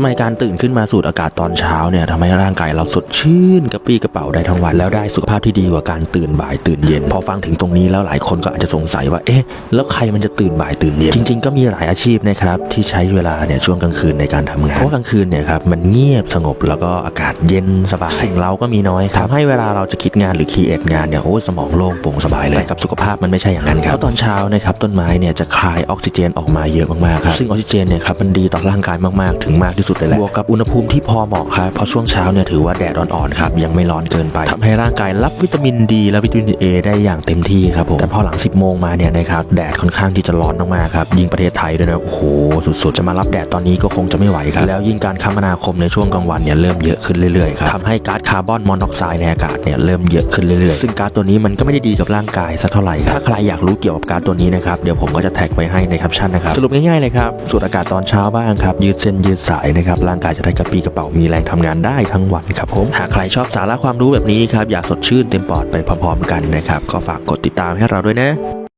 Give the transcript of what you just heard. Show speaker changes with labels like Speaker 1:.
Speaker 1: ทำไมการตื่นขึ้นมาสูดอากาศตอนเช้าเนี่ยทำให้ร่างกายเราสดชื่นกระปรี้กระเป๋าได้ทั้งวันแล้วได้สุขภาพที่ดีกว่าการตื่นบ่ายตื่นเย็น พอฟังถึงตรงนี้แล้วหลายคนก็อาจจะสงสัยว่าเอ๊ะแล้วใครมันจะตื่นบ่ายตื่นเย็นจริง ๆ ก็มีหลายอาชีพนะครับที่ใช้เวลาเนี่ยช่วงกลางคืนในการทำงานเพราะกลางคืนเนี่ยครับมันเงียบสงบแล้วก็อากาศเย็นสบายสิ่งเราก็มีน้อยทำให้เวลาเราจะคิดงานหรือคีเอทงานเนี่ยโอ้สมองโล่งโปร่งสบายเลยแต่กับสุขภาพมันไม่ใช่อย่างนั้นครับตอนเช้านะครับต้นไม้เนี่ยจะคายออกซิเจนออกมาเยอะมากๆครับซึ่งออกซิเจนเนี่ยครับมันดีต่อร่างกายมากๆถึงมากที่สุดเลยแหละบวกกับอุณหภูมิที่พอเหมาะครับเพราะช่วงเช้าเนี่ยถือว่าแดดอ่อนๆครับยังไม่ร้อนเกินไปทำให้ร่างกายรับวิตามินดีและวิตามินเอได้อย่างเต็มที่ครับผมแต่พอหลัง 10 โมงมาเนี่ยนะครับแดดค่อนข้างที่จะร้อนมากๆครับยิ่งประเทศไทยด้วยนะโอ้โหสุดๆจะมารับแดดตอนนี้ก็คงจะไม่ไหวครับแล้วยิ่งการคมนาคมในช่วงกลางวันเนี่ยเริ่มเยอะขึ้นเรื่อยๆครับทำให้ก๊าซคาร์บอนมอนอกไซด์ในอากาศเนี่ยเริ่มเยอะขึ้นเรื่อยๆ ซึ่งก๊าซตัวนี้มันก็ไม่ได้ดีกับร่างกายสักเท่าไหร่ถ้าใครอยากรู้เกี่ยวกับก๊าซตัวนี้นะครับเดี๋ยวผมก็จะแท็กไว้ให้ในแคปชั่นนะครับสรุปง่ายๆเลยครับสูดอากาศตอนเช้าบ้างครับยืดเส้นยืดสายนะครับ ร่างกายจะได้กระปี้กระเป๋ามีแรงทำงานได้ทั้งวันครับผมหากใครชอบสาระความรู้แบบนี้ครับอยากสดชื่นเต็มปอดไปพร้อมๆกันนะครับก็ฝากกดติดตามให้เราด้วยนะ